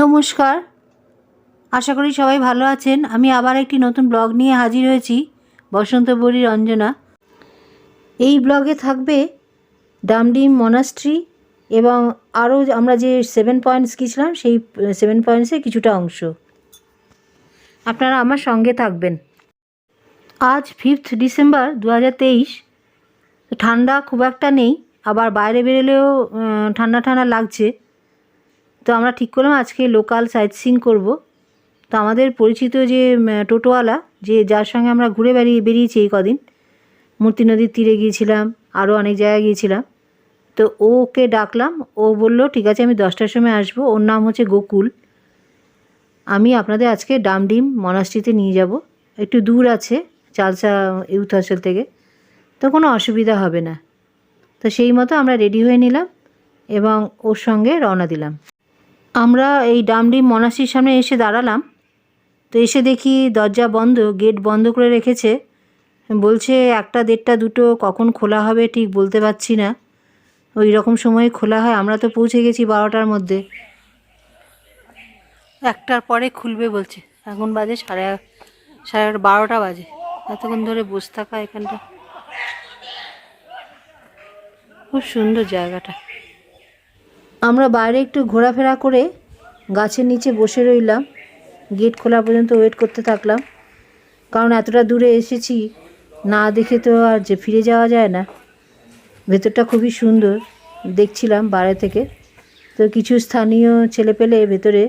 নমস্কার। আশা করি সবাই ভালো আছেন। আমি আবার একটি নতুন ব্লগ নিয়ে হাজির হয়েছি, বসন্ত বড়ি রঞ্জনা। এই ব্লগে থাকবে ডামডিম মনাস্ট্রি এবং আরও আমরা যে সেভেন পয়েন্টস গিয়েছিলাম, সেই সেভেন পয়েন্টসের কিছুটা অংশ। আপনারা আমার সঙ্গে থাকবেন। আজ ফিফথ ডিসেম্বর দু হাজার তেইশ। ঠান্ডা খুব একটা নেই, আবার বাইরে বেরোলেও ঠান্ডা ঠান্ডা লাগছে। তো আমরা ঠিক করলাম, আজকে লোকাল সাইট সিং করব। তো আমাদের পরিচিত যে টোটোওয়ালা, যে যার সঙ্গে আমরা ঘুরে বেরিয়ে, বেরিয়েছি এই কদিন, মূর্তি নদীর তীরে গিয়েছিলাম আরও অনেক জায়গায় গিয়েছিলাম। তো ওকে ডাকলাম, ও বলল, ঠিক আছে, আমি দশটার সময় আসব। ওর নাম হচ্ছে গোকুল। আমি আপনাদের আজকে ডামডিম মনাস্ট্রিতে নিয়ে যাব। একটু দূর আছে চালসা ইউথ হস্টেল থেকে। তো কোনো অসুবিধা হবে না। তো সেই মতো আমরা রেডি হয়ে নিলাম এবং ওর সঙ্গে রওনা দিলাম। আমরা এই ডামডিম মনাস্ট্রির সামনে এসে দাঁড়ালাম। তো এসে দেখি দরজা বন্ধ, গেট বন্ধ করে রেখেছে। বলছে, একটা দেড়টা দুটো কখন খোলা হবে ঠিক বলতে পারছি না। ওই রকম সময়ে খোলা হয়, আমরা তো পৌঁছে গেছি বারোটার মধ্যে। একটার পরে খুলবে বলছে। এখন বাজে সাড়ে সাড়ে বারোটা বাজে। এতক্ষণ ধরে বসে থাকা এখানটা। খুব সুন্দর জায়গাটা। আমরা বাইরে একটু ঘোরাফেরা করে গাছের নিচে বসে রইলাম। গেট খোলা পর্যন্ত ওয়েট করতে থাকলাম। কারণ এতটা দূরে এসেছি, না দেখে তো আর যে ফিরে যাওয়া যায় না। ভেতরটা খুবই সুন্দর, দেখছিলাম বাইরে থেকে। তো কিছু স্থানীয় ছেলেপেলে ভেতরে,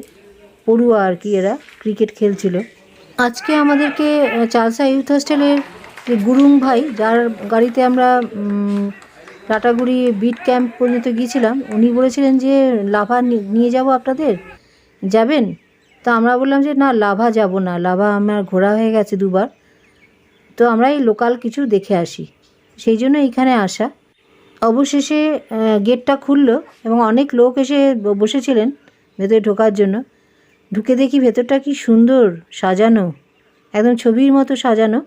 পড়ুয়া আর কি এরা ক্রিকেট খেলছিল। আজকে আমাদেরকে চালসা ইউথ হোস্টেলের গুরুং ভাই, যার গাড়িতে আমরা টাটাগুড়ি বিট ক্যাম্প পর্যন্ত গিয়েছিলাম। উনি বলেছিলেন যে, লাভা নিয়ে যাব আপনাদের। যাবেন? তো আমরা বললাম যে, না, লাভা যাব না। লাভা আমার ঘোরা হয়ে গেছে দুবার। তো আমরা এই লোকাল কিছু দেখে আসি। সেই জন্য এইখানে আসা। অবশেষে গেটটা খুললো এবং অনেক লোক এসে বসেছিলেন ভেতরে ঢোকার জন্য। ঢুকে দেখি ভেতরটা কি সুন্দর সাজানো। একদম ছবির মতো সাজানো।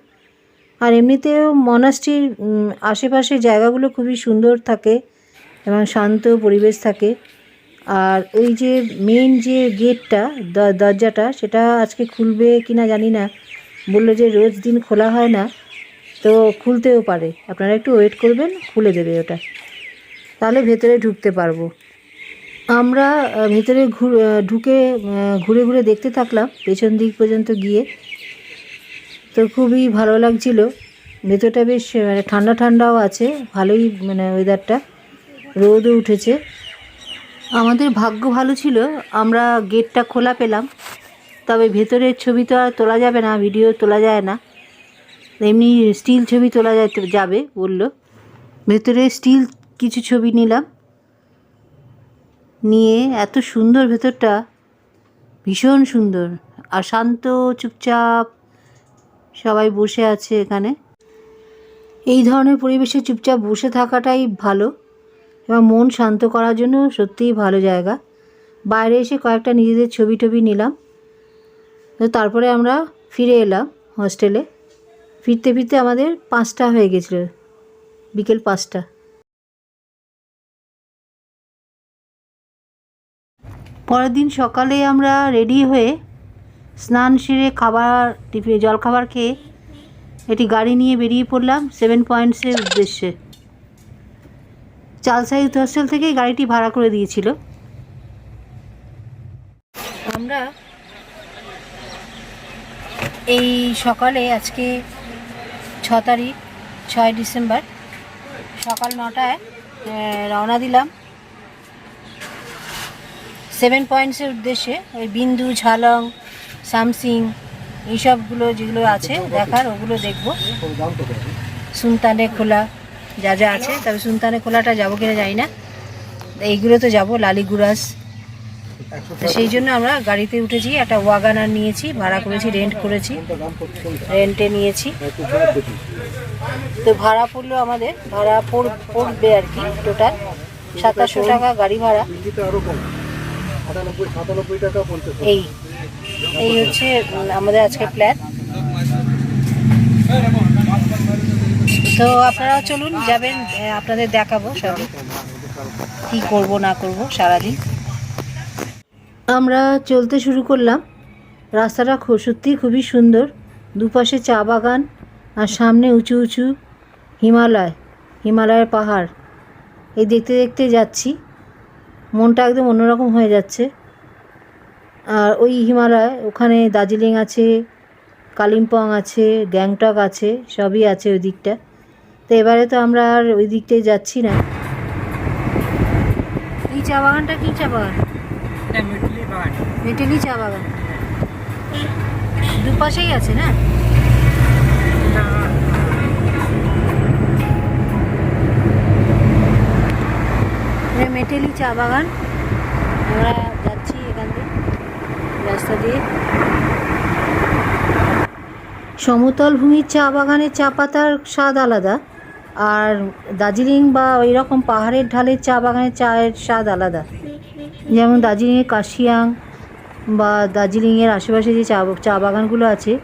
আর এমনিতেও মনাস্ট্রির আশেপাশে জায়গাগুলো খুবই সুন্দর থাকে এবং শান্ত পরিবেশ থাকে। আর ওই যে মেন যে গেটটা দরজাটা, সেটা আজকে খুলবে কি না জানি না। বলল যে রোজ দিন খোলা হয় না, তো খুলতেও পারে। আপনারা একটু ওয়েট করবেন, খুলে দেবে ওটা। তাহলে ভেতরে ঢুকতে পারব। আমরা ভেতরে ঢুকে ঘুরে ঘুরে দেখতে থাকলাম, পেছন দিক পর্যন্ত গিয়ে। তো খুবই ভালো লাগছিল। ভেতরটা বেশ মানে ঠান্ডা ঠান্ডাও আছে, ভালোই মানে ওয়েদারটা রোদও উঠেছে। আমাদের ভাগ্য ভালো ছিল, আমরা গেটটা খোলা পেলাম। তবে ভেতরের ছবি তো আর তোলা যাবে না ভিডিও তোলা যায় না। এমনি স্টিল ছবি তোলা যাবে, বলল। ভেতরে স্টিল কিছু ছবি নিলাম। নিয়ে এত সুন্দর ভেতরটা, ভীষণ সুন্দর। আর শান্ত, চুপচাপ সবাই বসে আছে এখানে। এই ধরনের পরিবেশে চুপচাপ বসে থাকাটাই ভালো এবং মন শান্ত করার জন্য সত্যিই ভালো জায়গা। বাইরে এসে কয়েকটা নিজেদের ছবি টবি নিলাম। তো তারপরে আমরা ফিরে এলাম হস্টেলে। ফিরতে ফিরতে আমাদের পাঁচটা হয়ে গেছিল, বিকেল পাঁচটা। পরের দিন সকালে আমরা রেডি হয়ে স্নান সেরে খাবার টিফি জলখাবার খেয়ে একটি গাড়ি নিয়ে বেরিয়ে পড়লাম সেভেন পয়েন্টসের উদ্দেশ্যে। চালসা ইউথ হোস্টেল থেকেই গাড়িটি ভাড়া করে দিয়েছিল। আমরা এই সকালে আজকে ছ তারিখ, ছয় ডিসেম্বর সকাল নটায় রওনা দিলাম। সেভেন পয়েন্টসের উদ্দেশ্যে ওই বিন্দু, ঝালং সামসিং এইসবগুলো যেগুলো আছে দেখার, ওগুলো দেখব। সুলতানে খোলা যা যা আছে, তবে সুলতানে খোলাটা যাব কিনা জানি না। এইগুলো তো যাব, লালিগুড়াস। তো সেই জন্য আমরা গাড়িতে উঠেছি, একটা ওয়াগানার নিয়েছি, ভাড়া করেছি রেন্ট করেছি। রেন্টে নিয়েছি। তো ভাড়া পড়ল আমাদের, ভাড়া পড়, পড়বে আর কি টোটাল সাতাশশো টাকা গাড়ি ভাড়া। এই এই হচ্ছে আমাদের আজকের প্ল্যান তো আপনারাও চলুন, যাবেন আপনাদের দেখাবো সবই কী করব, না করব, সারাদিন। আমরা চলতে শুরু করলাম। রাস্তাটা সত্যিই খুবই সুন্দর। দুপাশে চা বাগান আর সামনে উঁচু উঁচু হিমালয়, হিমালয়ের পাহাড়। এই দেখতে দেখতে যাচ্ছি। মনটা একদম অন্যরকম হয়ে যাচ্ছে। আর ওই হিমালয় ওখানে দার্জিলিং আছে কালিম্পং আছে গ্যাংটক আছে সবই আছে ওই দিকটা। তো এবারে তো আমরা আর ওই দিকটায় যাচ্ছি না। এই চা বাগানটা কি চা বাগান? মিটলি চা বাগান। দুপাশেই আছে না? মেটেলি চা বাগান। আমরা রাস্তা দিয়ে। সমতল ভূমির চা বাগানের চা পাতার স্বাদ আলাদা আর দার্জিলিং বা ওই রকম পাহাড়ের ঢালের চা বাগানের চায়ের স্বাদ আলাদা। যেমন দার্জিলিংয়ের কাশিয়াং বা দার্জিলিংয়ের আশেপাশে যে চা চা বাগানগুলো আছে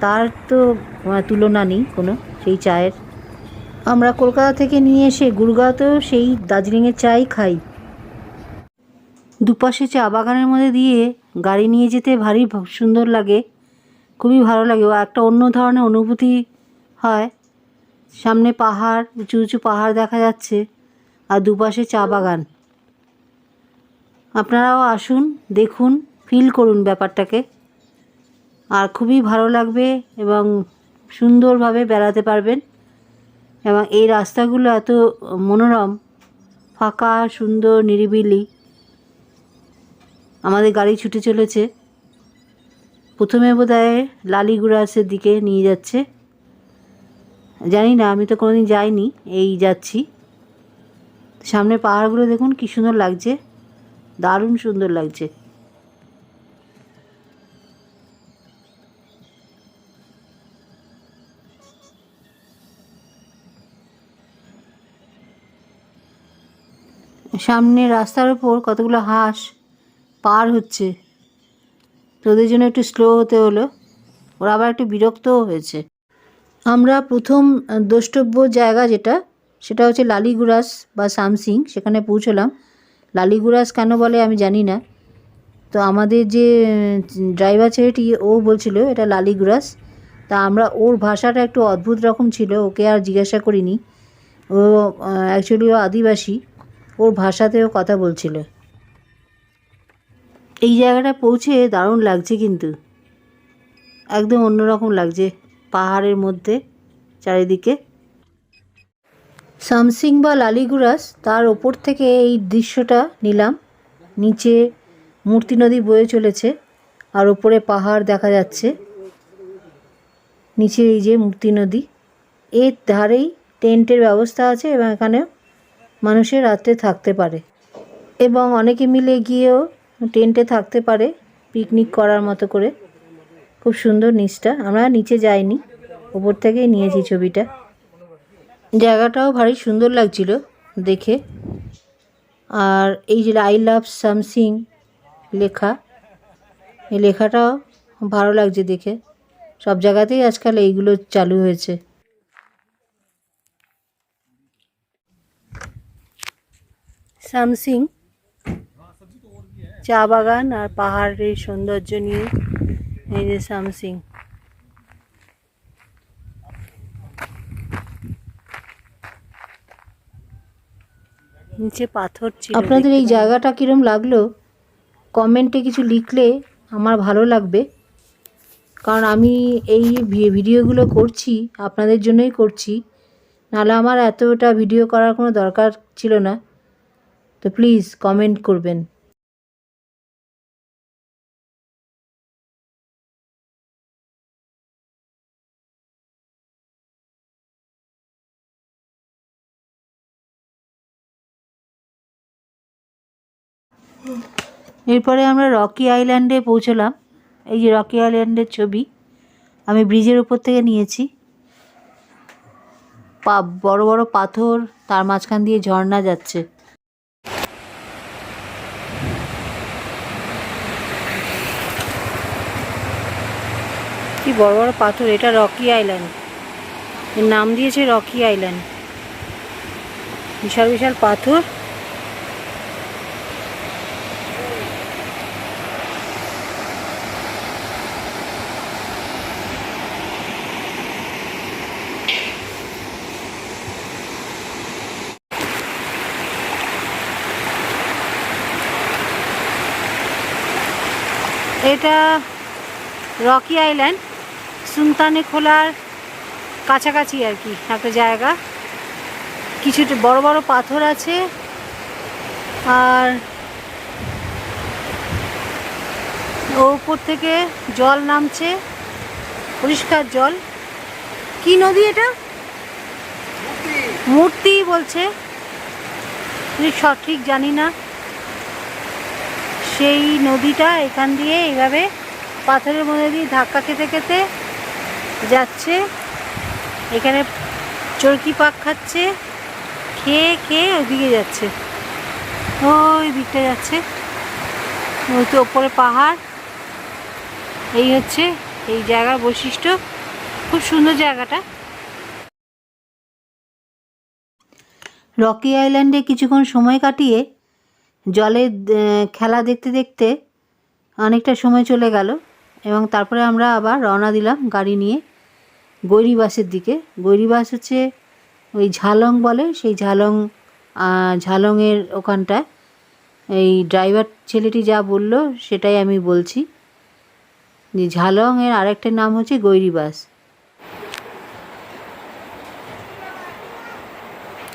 তার তো আহ, তুলনা নেই কোনো সেই চায়ের। আমরা কলকাতা থেকে নিয়ে এসে গুরগাঁওতেও সেই দার্জিলিংয়ের চাই খাই। দুপাশে চা বাগানের মধ্যে দিয়ে গাড়ি নিয়ে যেতে ভারী সুন্দর লাগে, খুবই ভালো লাগে। ও একটা অন্য ধরনের অনুভূতি হয়। সামনে পাহাড়, উঁচু উঁচু পাহাড় দেখা যাচ্ছে, আর দুপাশে চা বাগান। আপনারাও আসুন, দেখুন ফিল করুন ব্যাপারটাকে। আর খুবই ভালো লাগবে এবং সুন্দরভাবে বেড়াতে পারবেন। এবং এই রাস্তাগুলো এত মনোরম, ফাঁকা, সুন্দর, নিরিবিলি। আমাদের গাড়ি ছুটে চলেছে। প্রথমে বোধ হয় লালিগুড়াসের দিকে নিয়ে যাচ্ছে। জানি না, আমি তো কোনোদিন যাইনি, এই যাচ্ছি। সামনে পাহাড়গুলো দেখুন, কি সুন্দর লাগছে। দারুণ সুন্দর লাগছে। সামনে রাস্তার ওপর কতগুলো হাঁস পার হচ্ছে। তো ওদের জন্য একটু স্লো হতে হলো। ওরা আবার একটু বিরক্তও হয়েছে। আমরা প্রথম দ্রষ্টব্য জায়গা যেটা, সেটা হচ্ছে লালিগুড়াস বা সামসিং, সেখানে পৌঁছলাম। লালিগুড়াস কেন বলে আমি জানি না। তো আমাদের যে ড্রাইভার ছেলেটি, ও বলছিল, এটা লালিগুড়াস। তা আমরা, ওর ভাষাটা একটু অদ্ভুত রকম ছিল, ওকে আর জিজ্ঞাসা করিনি। ও অ্যাকচুয়ালি ও আদিবাসী। ওর ভাষাতেও কথা বলছিল। এই জায়গাটা পৌঁছে দারুণ লাগছে কিন্তু। একদম অন্যরকম লাগছে পাহাড়ের মধ্যে, চারিদিকে। সামসিং বা লালিগুড়াস তার ওপর থেকে এই দৃশ্যটা নিলাম। নিচে মূর্তি নদী বয়ে চলেছে আর ওপরে পাহাড় দেখা যাচ্ছে। নিচে এই যে মূর্তি নদী, এর ধারেই টেন্টের ব্যবস্থা আছে এবং এখানে মানুষের রাত্রে থাকতে পারে। এবং অনেকে মিলে গিয়েও টেন্টে থাকতে পারে, পিকনিক করার মতো করে। খুব সুন্দর নিচটা। আমরা নিচে যাইনি, ওপর থেকেই নিয়েছি ছবিটা। জায়গাটাও ভারী সুন্দর লাগছিল দেখে। আর এই যে আই লাভ সামসিং লেখা, এই লেখাটাও ভালো লাগছে দেখে। সব জায়গাতেই আজকাল এইগুলো চালু হয়েছে। সামসিং চা বাগান আর পাহাড়ের সৌন্দর্য নিয়ে। এই যে সামসিং। নিচে পাথর ছিল আপনাদের এই জায়গাটা কিরম লাগল? কমেন্টে কিছু লিখলে আমার ভালো লাগবে। কারণ আমি এই ভিডিওগুলো করছি আপনাদের জন্যই করছি। নাহলে আমার এতটা ভিডিও করার কোনো দরকার ছিল না। তো প্লিজ কমেন্ট করবেন। এরপরে আমরা রকি আইল্যান্ডে পৌঁছলাম। এই যে রকি আইল্যান্ডের ছবি, আমি ব্রিজের উপর থেকে নিয়েছি। পা, বড় বড় পাথর, তার মাঝখান দিয়ে ঝর্ণা যাচ্ছে। কি বড় বড় পাথর, এটা রকি আইল্যান্ড। নাম দিয়েছে রকি আইল্যান্ড। বিশাল বিশাল পাথর। এটা রকি আইল্যান্ড সুলতানে খোলার কাছাকাছি আর কি একটা জায়গা। কিছুটা বড় বড় পাথর আছে আর ওপর থেকে জল নামছে পরিষ্কার জল। কি নদী এটা? মূর্তি। বলছে। সঠিক জানি না। সেই নদীটা এখান দিয়ে এইভাবে পাথরের মধ্যে দিয়ে ধাক্কা খেতে খেতে যাচ্ছে। এখানে চরকি পাক খাচ্ছে, খেয়ে খেয়ে ওইদিকে যাচ্ছে। ওই দিকটা যাচ্ছে। ওই তো ওপরে পাহাড়। এই হচ্ছে এই জায়গার বৈশিষ্ট্য। খুব সুন্দর জায়গাটা। রকি আইল্যান্ডে কিছুক্ষণ সময় কাটিয়ে জলে খেলা দেখতে দেখতে অনেকটা সময় চলে গেল এবং তারপরে আমরা আবার রওনা দিলাম গাড়ি নিয়ে গৈরিবাসের দিকে। গৈরিবাস হচ্ছে ওই ঝালং বলে, সেই ঝালং ঝালংয়ের ওখানটায়। এই ড্রাইভার ছেলেটি যা বলল সেটাই আমি বলছি। যে ঝালংয়ের আরেকটা নাম হচ্ছে গৈরিবাস।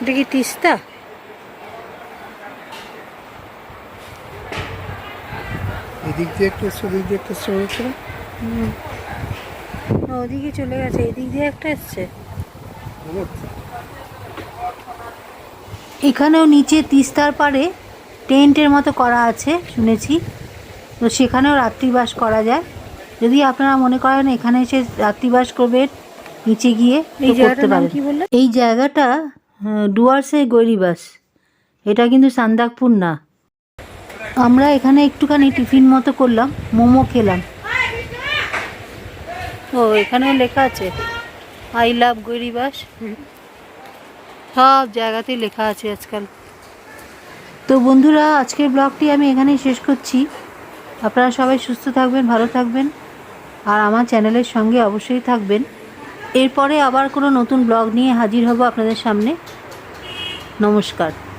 এটা তিস্তা? এদিক দিয়ে একটা এসছে ওদিক দিয়ে একটা এসছে হচ্ছে ওদিকে চলে গেছে এদিক দিয়ে একটা এসছে। এখানেও নিচে তিস্তার পাড়ে টেন্টের মতো করা আছে শুনেছি। তো সেখানেও রাত্রিবাস করা যায়। যদি আপনারা মনে করেন এখানে এসে রাত্রিবাস করবেন নিচে গিয়ে করতে পারেন। এই জায়গাটা আহ, ডুয়ার্সে গৈরিবাস। এটা কিন্তু সান্দাকপুর না। আমরা এখানে একটুখানি টিফিন মতো করলাম, মোমো খেলাম। ও, এখানেও লেখা আছে আই লাভ গৈরিবাস সব জায়গাতেই লেখা আছে আজকাল। তো বন্ধুরা, আজকের ব্লগটি আমি এখানেই শেষ করছি। আপনারা সবাই সুস্থ থাকবেন, ভালো থাকবেন, আর আমার চ্যানেলের সঙ্গে অবশ্যই থাকবেন। এরপরে আবার কোনো নতুন ব্লগ নিয়ে হাজির হব আপনাদের সামনে। নমস্কার।